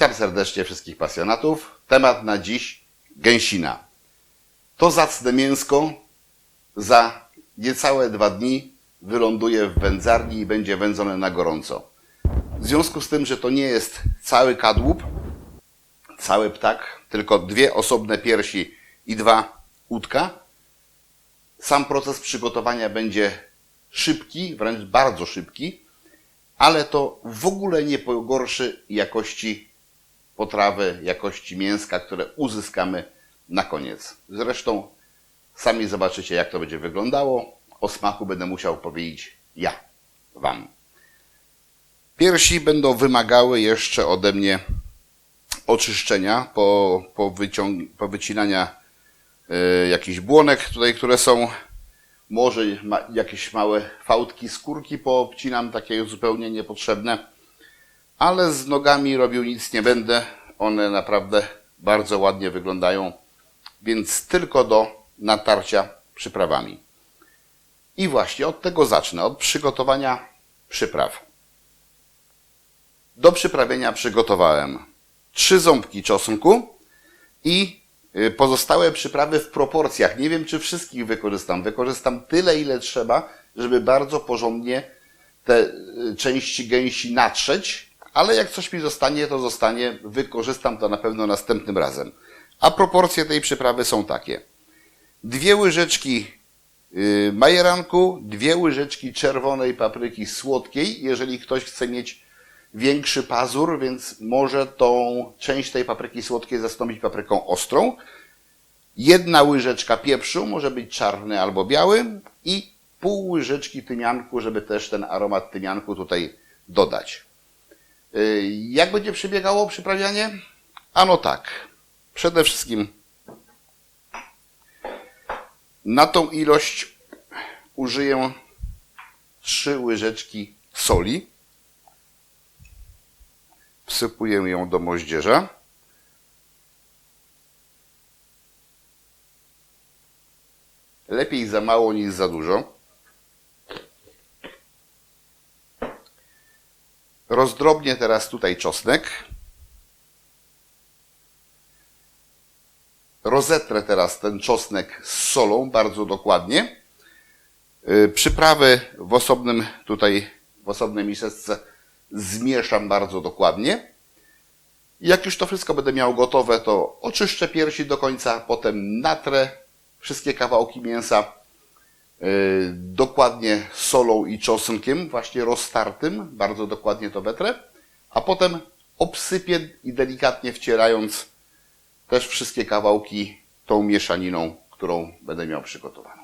Witam serdecznie wszystkich pasjonatów. Temat na dziś gęsina. To zacne mięsko za niecałe dwa dni wyląduje w wędzarni i będzie wędzone na gorąco. W związku z tym, że to nie jest cały kadłub, cały ptak, tylko dwie osobne piersi i dwa łódka, sam proces przygotowania będzie szybki, wręcz bardzo szybki, ale to w ogóle nie pogorszy jakości potrawy, jakości mięska, które uzyskamy na koniec. Zresztą sami zobaczycie, jak to będzie wyglądało. O smaku będę musiał powiedzieć ja Wam. Piersi będą wymagały jeszcze ode mnie oczyszczenia po, po, wyciąg- po wycinania y, jakichś błonek tutaj, które są może ma, jakieś małe fałdki skórki poobcinam, takie zupełnie niepotrzebne. Ale z nogami robił nic nie będę. One naprawdę bardzo ładnie wyglądają, więc tylko do natarcia przyprawami. I właśnie od tego zacznę, od przygotowania przypraw. Do przyprawienia przygotowałem trzy ząbki czosnku i y, pozostałe przyprawy w proporcjach. Nie wiem, czy wszystkich wykorzystam. Wykorzystam tyle, ile trzeba, żeby bardzo porządnie te y, części gęsi natrzeć, ale jak coś mi zostanie, to zostanie. Wykorzystam to na pewno następnym razem. A proporcje tej przyprawy są takie. Dwie łyżeczki y, majeranku, dwie łyżeczki czerwonej papryki słodkiej, jeżeli ktoś chce mieć większy pazur, więc może tą część tej papryki słodkiej zastąpić papryką ostrą. Jedna łyżeczka pieprzu, może być czarny albo biały i pół łyżeczki tymianku, żeby też ten aromat tymianku tutaj dodać. Y, Jak będzie przebiegało przyprawianie? Ano tak. Przede wszystkim na tą ilość użyję trzy łyżeczki soli. Wsypuję ją do moździerza. Lepiej za mało niż za dużo. Rozdrobnię teraz tutaj czosnek. Rozetrę teraz ten czosnek z solą bardzo dokładnie. Yy, Przyprawy w osobnym tutaj, w osobnej miseczce zmieszam bardzo dokładnie. Jak już to wszystko będę miał gotowe, to oczyszczę piersi do końca, potem natrę wszystkie kawałki mięsa dokładnie solą i czosnkiem, właśnie roztartym, bardzo dokładnie to wetrę, a potem obsypię i delikatnie wcierając też wszystkie kawałki tą mieszaniną, którą będę miał przygotowaną.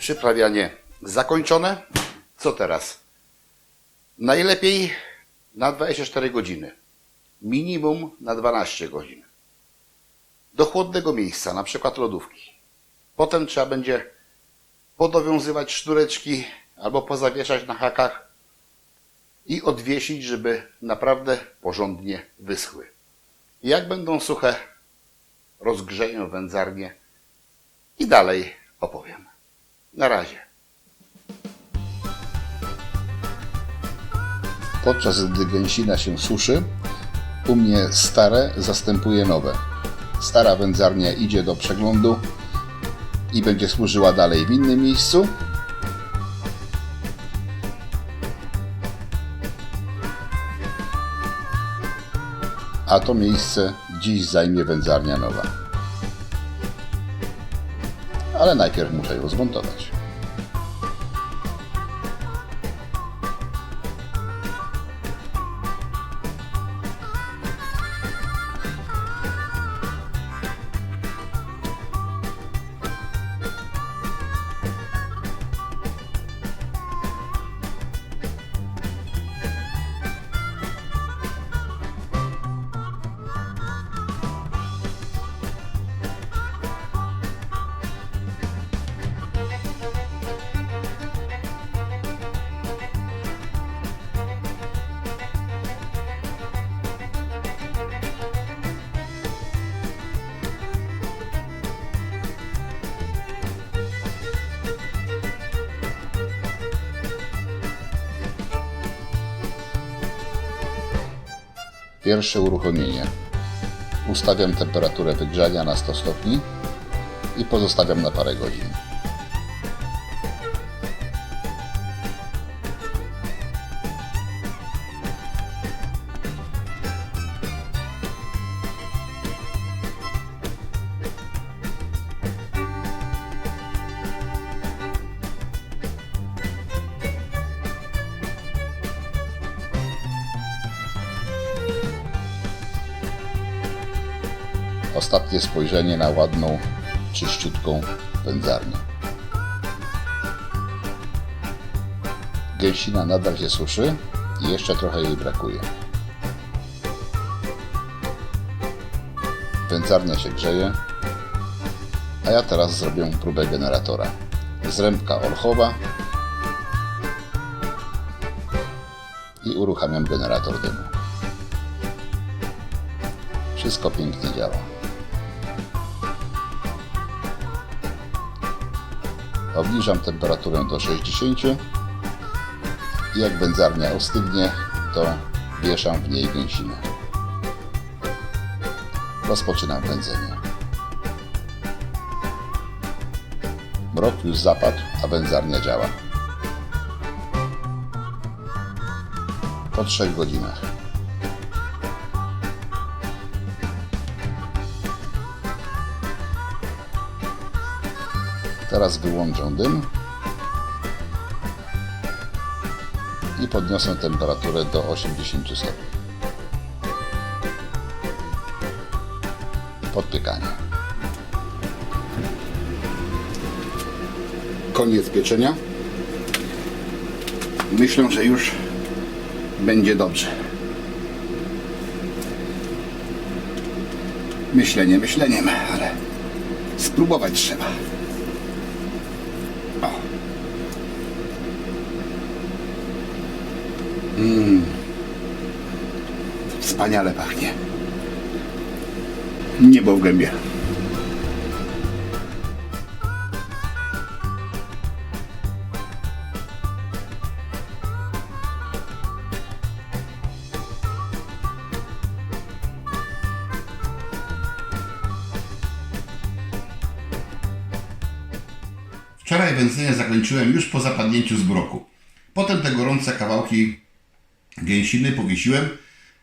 Przyprawianie zakończone. Co teraz? Najlepiej na 24 godziny. Minimum na 12 godzin. Do chłodnego miejsca, na przykład lodówki. Potem trzeba będzie podowiązywać sznureczki albo pozawieszać na hakach i odwiesić, żeby naprawdę porządnie wyschły. Jak będą suche, rozgrzeję wędzarnię i dalej opowiem. Na razie. Podczas gdy gęsina się suszy, u mnie stare zastępuje nowe. Stara wędzarnia idzie do przeglądu i będzie służyła dalej w innym miejscu. A to miejsce dziś zajmie wędzarnia nowa. Ale najpierw muszę ją zmontować. Pierwsze uruchomienie. Ustawiam temperaturę wygrzania na 100 stopni i pozostawiam na parę godzin. Ostatnie spojrzenie na ładną, czyściutką wędzarnię. Gęsina nadal się suszy i jeszcze trochę jej brakuje. Wędzarnia się grzeje, a ja teraz zrobię próbę generatora. Zrębka olchowa i uruchamiam generator dymu. Wszystko pięknie działa. Obniżam temperaturę do 60 i jak wędzarnia ostygnie, to wieszam w niej gęsinę. Rozpoczynam wędzenie. Mrok już zapadł, a wędzarnia działa. Po 3 godzinach. Teraz wyłączę dym i podniosę temperaturę do 80 stopni. Podpiekanie. Koniec pieczenia. Myślę, że już będzie dobrze. Myślenie myśleniem, ale spróbować trzeba. Mm. Wspaniale pachnie. Niebo w gębie. Wczoraj wędzenie zakończyłem już po zapadnięciu zbroku. Potem te gorące kawałki gęsiny powiesiłem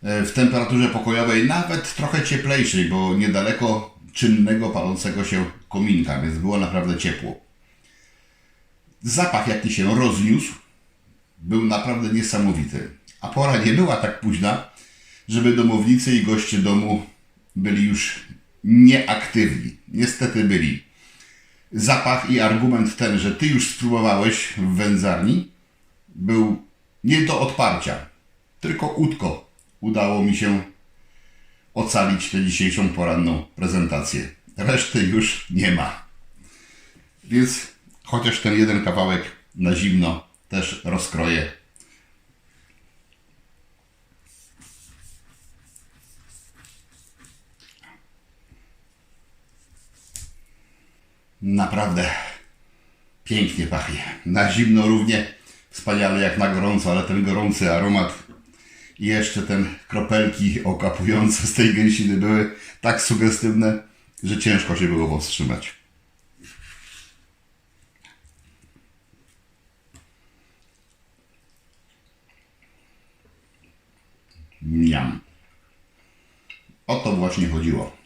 e, w temperaturze pokojowej, nawet trochę cieplejszej, bo niedaleko czynnego, palącego się kominka, więc było naprawdę ciepło. Zapach, jaki się rozniósł, był naprawdę niesamowity. A pora nie była tak późna, żeby domownicy i goście domu byli już nieaktywni. Niestety byli zapach i argument ten, że ty już spróbowałeś w wędzarni, był nie do odparcia. Tylko łódko udało mi się ocalić tę dzisiejszą poranną prezentację. Reszty już nie ma. Więc chociaż ten jeden kawałek na zimno też rozkroję. Naprawdę pięknie pachnie. Na zimno równie wspaniale jak na gorąco, ale ten gorący aromat I jeszcze ten kropelki okapujące z tej gęsiny były tak sugestywne, że ciężko się było powstrzymać. Miam. O to właśnie chodziło.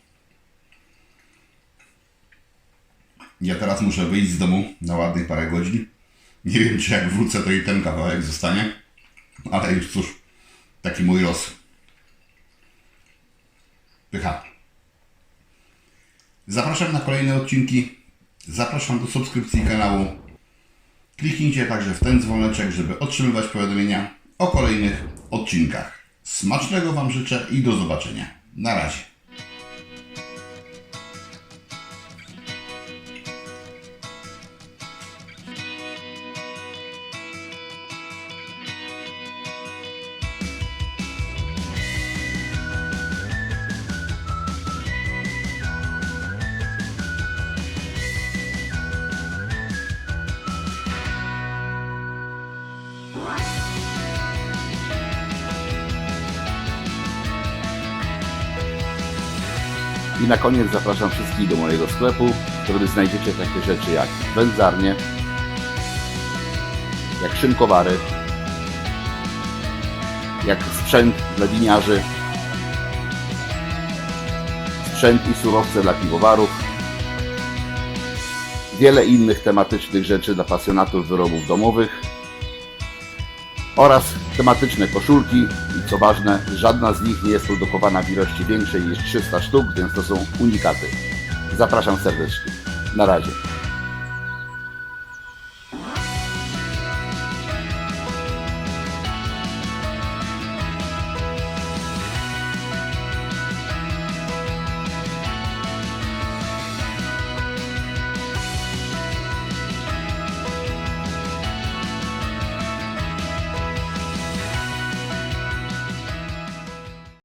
Ja teraz muszę wyjść z domu na ładnych parę godzin. Nie wiem, czy jak wrócę, to i ten kawałek zostanie. Ale już cóż, taki mój los. Pycha. Zapraszam na kolejne odcinki. Zapraszam do subskrypcji kanału. Kliknijcie także w ten dzwoneczek, żeby otrzymywać powiadomienia o kolejnych odcinkach. Smacznego Wam życzę i do zobaczenia. Na razie. I na koniec zapraszam wszystkich do mojego sklepu, w którym znajdziecie takie rzeczy jak wędzarnie, jak szynkowary, jak sprzęt dla winiarzy, sprzęt i surowce dla piwowarów, wiele innych tematycznych rzeczy dla pasjonatów wyrobów domowych oraz tematyczne koszulki i co ważne, żadna z nich nie jest produkowana w ilości większej niż 300 sztuk, więc to są unikaty. Zapraszam serdecznie. Na razie.